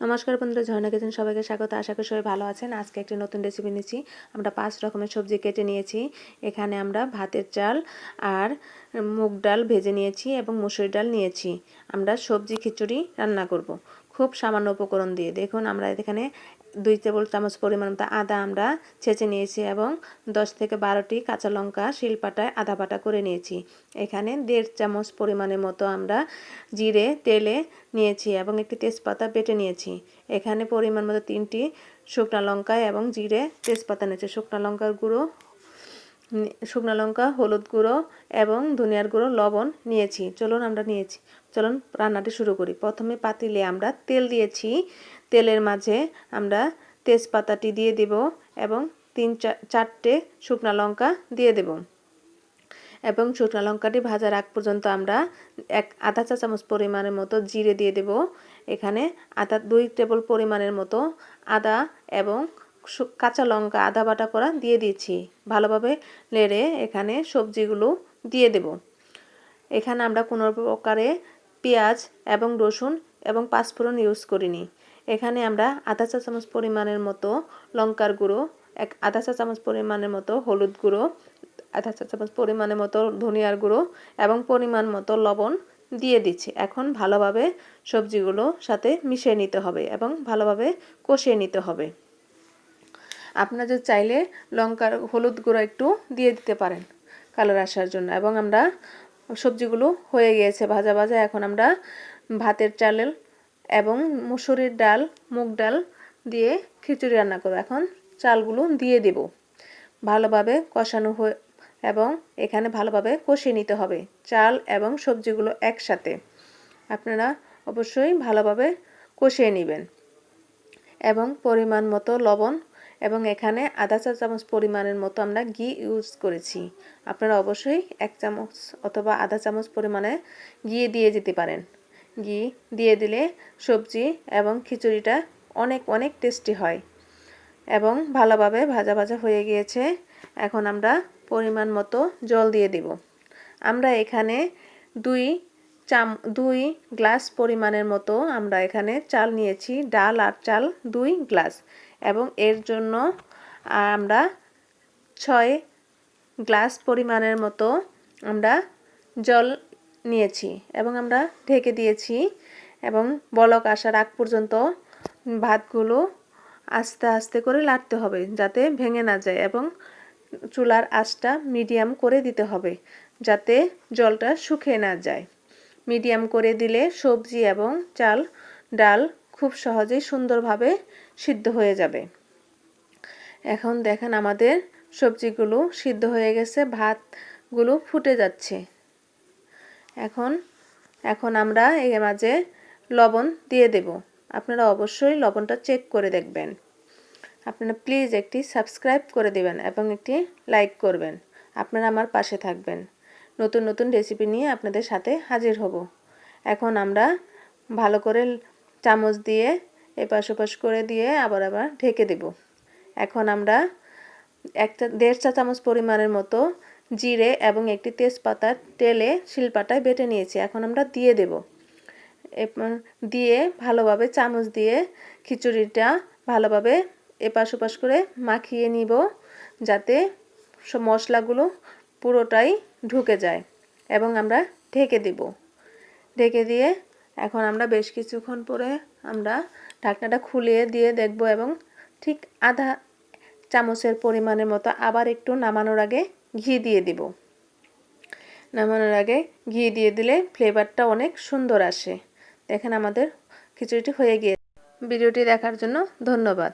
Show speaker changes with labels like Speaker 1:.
Speaker 1: নমস্কার বন্ধুরা, ঝর্ণা কিচেন সবাইকে স্বাগত। আশা করি সবাই ভালো আছেন। আজকে একটি নতুন রেসিপি নিয়েছি আমরা পাঁচ রকমের সবজি কেটে নিয়েছি। এখানে আমরা ভাতের চাল আর মুগ ডাল ভেজে নিয়েছি এবং মুসুরি ডাল নিয়েছি। আমরা সবজি খিচুড়ি রান্না করব। খুব সামান্য উপকরণ দিয়ে। দেখুন, আমরা এখানে দুই টেবিল চামচ পরিমাণ মতো আদা আমরা ছেঁচে নিয়েছি এবং দশ থেকে বারোটি কাঁচা লঙ্কা, শিলপাটায় আদা বাটা করে নিয়েছি। এখানে দেড় চামচ পরিমাণের মতো আমরা জিরে, তেলে নিয়েছি এবং একটি তেজপাতা বেটে নিয়েছি। এখানে পরিমাণ মতো তিনটি শুকনো লঙ্কা এবং জিরে তেজপাতা নিয়েছি। শুকনো লঙ্কার গুঁড়ো শুকনো লঙ্কা, হলুদ গুঁড়ো এবং ধনিয়ার গুঁড়ো, লবণ নিয়েছি। চলুন আমরা নিয়েছি। চলুন রান্নাটি শুরু করি। প্রথমে পাতিলে আমরা তেল দিয়েছি। তেলের মাঝে আমরা তেজপাতাটি দিয়ে দেব এবং তিন চারটে শুকনো লঙ্কা দিয়ে দেব। এবং শুকনো লঙ্কাটি ভাজার আগ পর্যন্ত আমরা এক আধা চা চামচ পরিমাণের মতো জিরে দিয়ে দেব। এখানে আধা দুই টেবিল পরিমাণের মতো আদা এবং কাঁচা লঙ্কা, আদা বাটা করা দিয়ে দিয়েছি ভালোভাবে লেড়ে এখানে সবজিগুলো দিয়ে দেব। এখানে আমরা কোনো প্রকারে পেঁয়াজ এবং রসুন এবং পাঁচফোড়ন ইউজ করিনি। এখানে আমরা আধা চা চামচ পরিমাণের মতো লঙ্কার গুঁড়ো, এক আধা চা চামচ পরিমাণের মতো হলুদ গুঁড়ো, আধা চা চামচ পরিমাণের মতো ধনিয়ার গুঁড়ো এবং পরিমাণ মতো লবণ দিয়ে দিচ্ছি। এখন ভালোভাবে সবজিগুলো সাথে মিশিয়ে নিতে হবে এবং ভালোভাবে কষিয়ে নিতে হবে। আপনাদের চাইলে লঙ্কার হলুদ গুঁড়ো একটু দিয়ে দিতে পারেন কালার আসার জন্য। এবং আমরা সবজিগুলো হয়ে গিয়েছে ভাজা ভাজা। এখন আমরা ভাতের চালের এবং মুসুরির ডাল, মুগ ডাল দিয়ে খিচুড়ি রান্না করব। এখন চালগুলো দিয়ে দেব। ভালোভাবে কষানো হয়ে এবং এখানে ভালোভাবে কষিয়ে নিতে হবে চাল এবং সবজিগুলো একসাথে। আপনারা অবশ্যই ভালোভাবে কষিয়ে নেবেন। এবং পরিমাণ মতো লবণ এবং এখানে আধা চা চামচ পরিমাণের মতো আমরা ঘি ইউজ করেছি। আপনারা অবশ্যই এক চামচ অথবা আধা চামচ পরিমাণে ঘি দিয়ে যেতে পারেন। ঘি দিয়ে দিলে সবজি এবং খিচুড়িটা অনেক অনেক টেস্টি হয় এবং ভালোভাবে ভাজা ভাজা হয়ে গিয়েছে। এখন আমরা পরিমাণ মতো জল দিয়ে দেব। আমরা এখানে দুই চাম, দুই গ্লাস পরিমাণের মতো আমরা এখানে চাল নিয়েছি। ডাল আর চাল দুই গ্লাস। এবং এর জন্য আমরা ছয় গ্লাস পরিমাণের মতো আমরা জল নিয়েছি এবং আমরা ঢেকে দিয়েছি এবং বলক আসার আগ পর্যন্ত ভাতগুলো আস্তে আস্তে করে লাড়তে হবে যাতে ভেঙে না যায় এবং চুলার আঁচটা মিডিয়াম করে দিতে হবে যাতে জলটা শুকিয়ে না যায়। মিডিয়াম করে দিলে সবজি এবং চাল, ডাল খুব সহজেই সুন্দরভাবে সিদ্ধ হয়ে যাবে। এখন দেখেন আমাদের সবজিগুলো সিদ্ধ হয়ে গেছে, ভাতগুলো ফুটে যাচ্ছে। এখন এখন আমরা এর মাঝে লবণ দিয়ে দেব। আপনারা অবশ্যই লবণটা চেক করে দেখবেন। আপনারা প্লিজ একটি সাবস্ক্রাইব করে দেবেন এবং একটি লাইক করবেন। আপনারা আমার পাশে থাকবেন। নতুন নতুন রেসিপি নিয়ে আপনাদের সাথে হাজির হব। এখন আমরা ভালো করে চামচ দিয়ে এপাশ ওপাশ করে দিয়ে আবার আবার ঢেকে দেব। এখন আমরা একটা দেড় চা চামচ পরিমাণের মতো জিরে এবং একটি তেজপাতা তেলে শিলপাটায় বেটে নিয়েছি। এখন আমরা দিয়ে দেব। দিয়ে ভালোভাবে চামচ দিয়ে খিচুড়িটা ভালোভাবে এপাশ ওপাশ করে মাখিয়ে নিব যাতে মশলাগুলো পুরোটাই ঢুকে যায় এবং আমরা ঢেকে দেব। ঢেকে দিয়ে এখন আমরা বেশ কিছুক্ষণ পরে আমরা ঢাকনাটা খুলিয়ে দিয়ে দেখব এবং ঠিক আধা চামচের পরিমাণের মতো আবার একটু নামানোর আগে ঘি দিয়ে দিব। নামানোর আগে ঘি দিয়ে দিলে ফ্লেভারটা অনেক সুন্দর আসে। দেখেন আমাদের খিচুড়িটি হয়ে গিয়ে ভিডিওটি দেখার জন্য ধন্যবাদ।